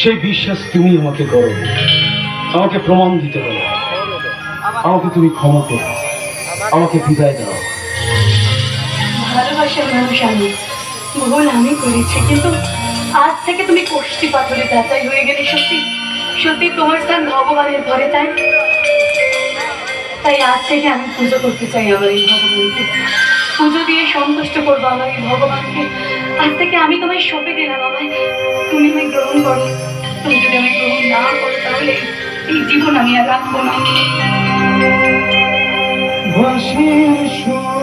সেই বিশ্বাস তুমি আমাকে করো। আমাকে প্রমাণ দিতে পারো আমাকে তুমি ক্ষমা করো। আমাকে বিদায় দাও। ভালোবাসার মানুষ আমি। ভুল আমি করেছি, কিন্তু আজ থেকে তুমি কষ্টি পাথরে যাচাই হয়ে গেলে সত্যি সত্যি তোমার স্থান ভগবানের ঘরে, তাই তাই আজ থেকে আমি পুজো করতে চাই আমার এই ভগবানকে। পুজো দিয়ে সন্তুষ্ট করব আমার এই ভগবানকে। আজ থেকে আমি তোমায় সঁপে দিলাম আমায়। তুমি আমায় গ্রহণ করো। তুমি যদি আমি গ্রহণ না করো, তাহলে এই জীবন আমি আর রাখব না। বাঁশির সুর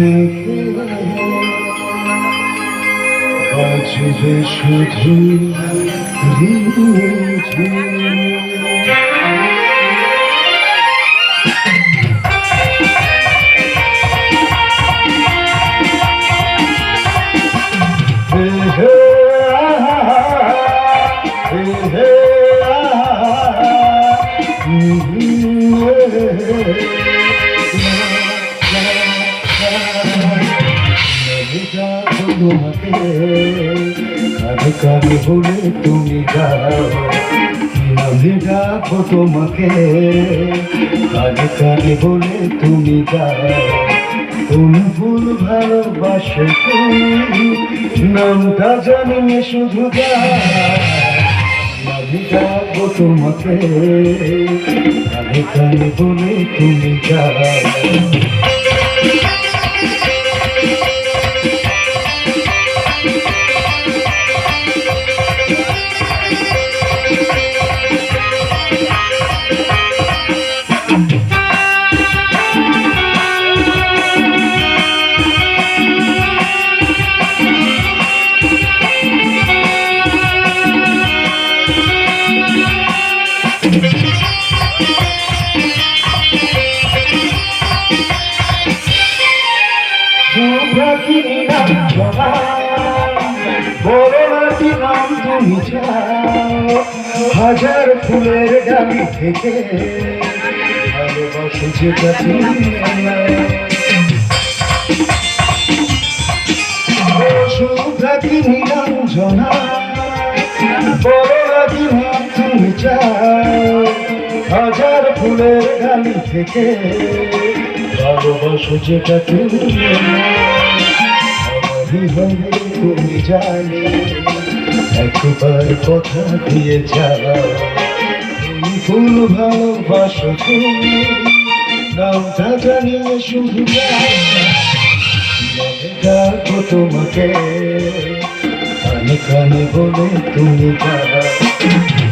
মেঘে বাজবে শুধু রিঝিম। তোমাকে কাঁধে কাঁধে বলে তুমি যাও আমি যাব তোমাকে কাঁধে কাঁধে বলে তুমি যাও কোন ফুল ভালোবাসো তুমি নামটা জানিয়ে শুধু যাও আমি যাব তোমাকে কাঁধে কাঁধে বলে তুমি যাও নাম হাজার ফুলের ডালি থেকে ভালোবাসো যেটা তুমি সুপ্রাচীনী নাম হাজার ফুলের ডালি থেকে ভালোবাসো যেটা তুমি হবে তুমি জানি একবার কথা দিয়ে যাও তুমি ফুল ভালোবাসো তুমি নামটা জানিয়ে শুধু ডাকো তোমাকে কানে কানে বলে তুমি যাও।